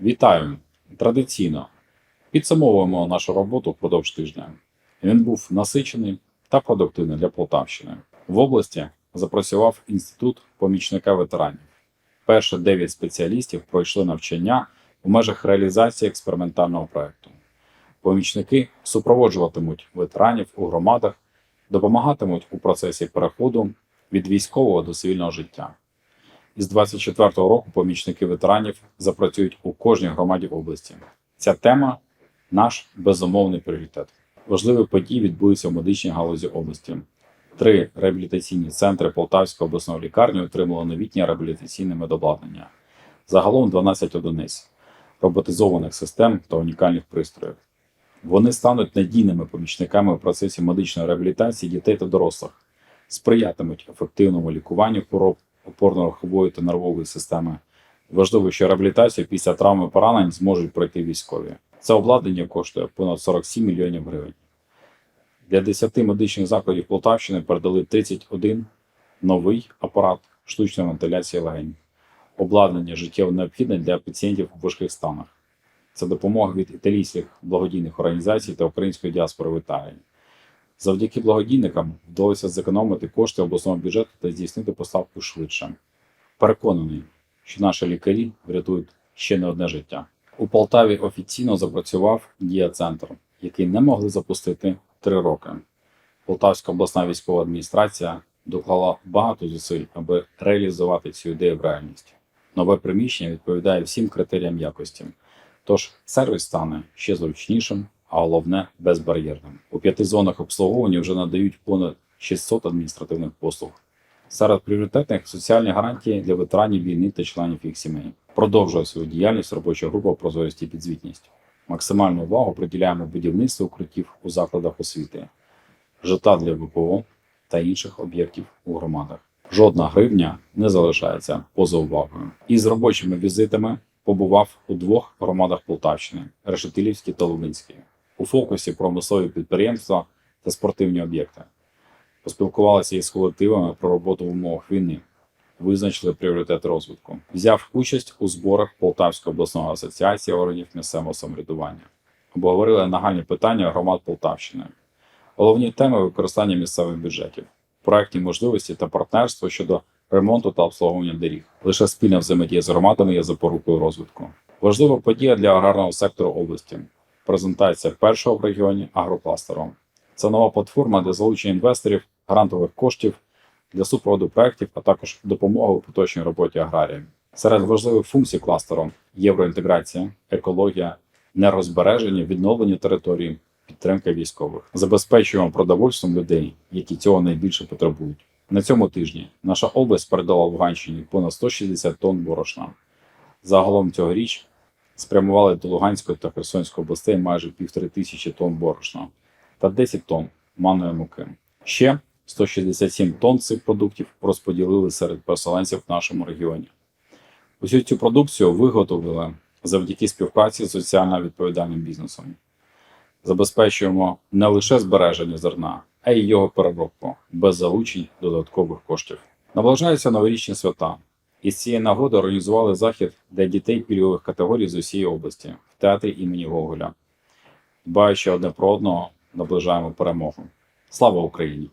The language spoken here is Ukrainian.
Вітаю! Традиційно підсумовуємо нашу роботу впродовж тижня. Він був насичений та продуктивний для Полтавщини. В області запрацював інститут помічника ветеранів. Перші 9 спеціалістів пройшли навчання у межах реалізації експериментального проекту. Помічники супроводжуватимуть ветеранів у громадах, допомагатимуть у процесі переходу від військового до цивільного життя. Із 24-го року помічники ветеранів запрацюють у кожній громаді області. Ця тема наш безумовний пріоритет. Важливі події відбудуться в медичній галузі області. Три реабілітаційні центри Полтавської обласної лікарні отримали новітнє реабілітаційне медобладнання. Загалом 12 одиниць роботизованих систем та унікальних пристроїв. Вони стануть надійними помічниками у процесі медичної реабілітації дітей та дорослих, сприятимуть ефективному лікуванню хвороб опорно-рухової та нервової системи. Важливо, що реабілітацію після травми поранень зможуть пройти військові. Це обладнання коштує понад 47 мільйонів гривень. Для 10 медичних закладів Полтавщини передали 31 новий апарат штучної вентиляції легень. Обладнання життєво необхідне для пацієнтів у важких станах. Це допомога від італійських благодійних організацій та української діаспори в Італії. Завдяки благодійникам вдалося зекономити кошти обласного бюджету та здійснити поставку швидше. Переконаний, що наші лікарі врятують ще не одне життя. У Полтаві офіційно запрацював дія-центр, який не могли запустити три роки. Полтавська обласна військова адміністрація доклала багато зусиль, аби реалізувати цю ідею в реальність. Нове приміщення відповідає всім критеріям якості. Тож сервіс стане ще зручнішим, а головне безбар'єрним. У п'яти зонах обслуговування вже надають понад 600 адміністративних послуг. Серед пріоритетних соціальні гарантії для ветеранів війни та членів їх сімей. Продовжує свою діяльність робоча група прозорість і підзвітність. Максимальну увагу приділяємо будівництву укриттів у закладах освіти, житла для ВПО та інших об'єктів у громадах. Жодна гривня не залишається поза увагою. Із робочими візитами побував у двох громадах Полтавщини Решетилівській та Лубинській. У фокусі промислові підприємства та спортивні об'єкти. Поспілкувалися із колективами про роботу в умовах війни, визначили пріоритети розвитку. Взяв участь у зборах Полтавської обласної асоціації органів місцевого самоврядування. Обговорили нагальні питання громад Полтавщини. Головні теми використання місцевих бюджетів, проектні можливості та партнерство щодо ремонту та обслуговування доріг. Лише спільна взаємодія з громадами є запорукою розвитку. Важлива подія для аграрного сектору області. Презентація першого в регіоні агрокластеру. Це нова платформа для залучення інвесторів, грантових коштів для супроводу проєктів, а також допомоги у поточній роботі аграріїв. Серед важливих функцій кластеру євроінтеграція, екологія, нерозбереження, відновлення території, підтримка військових. Забезпечуємо продовольством людей, які цього найбільше потребують. На цьому тижні наша область передала Луганщині понад 160 тонн борошна. Загалом цьогоріч спрямували до Луганської та Херсонської областей майже півтори тисячі тонн борошна та 10 тонн манної муки. Ще 167 тонн цих продуктів розподілили серед переселенців в нашому регіоні. Усю цю продукцію виготовили завдяки співпраці з соціально відповідальним бізнесом. Забезпечуємо не лише збереження зерна, а й його переробку без залучень додаткових коштів. Наближаються новорічні свята. І з цієї нагоди організували захід для дітей пільгових категорій з усієї області в театрі імені Гоголя. Дбаючи одне про одного, наближаємо перемогу. Слава Україні!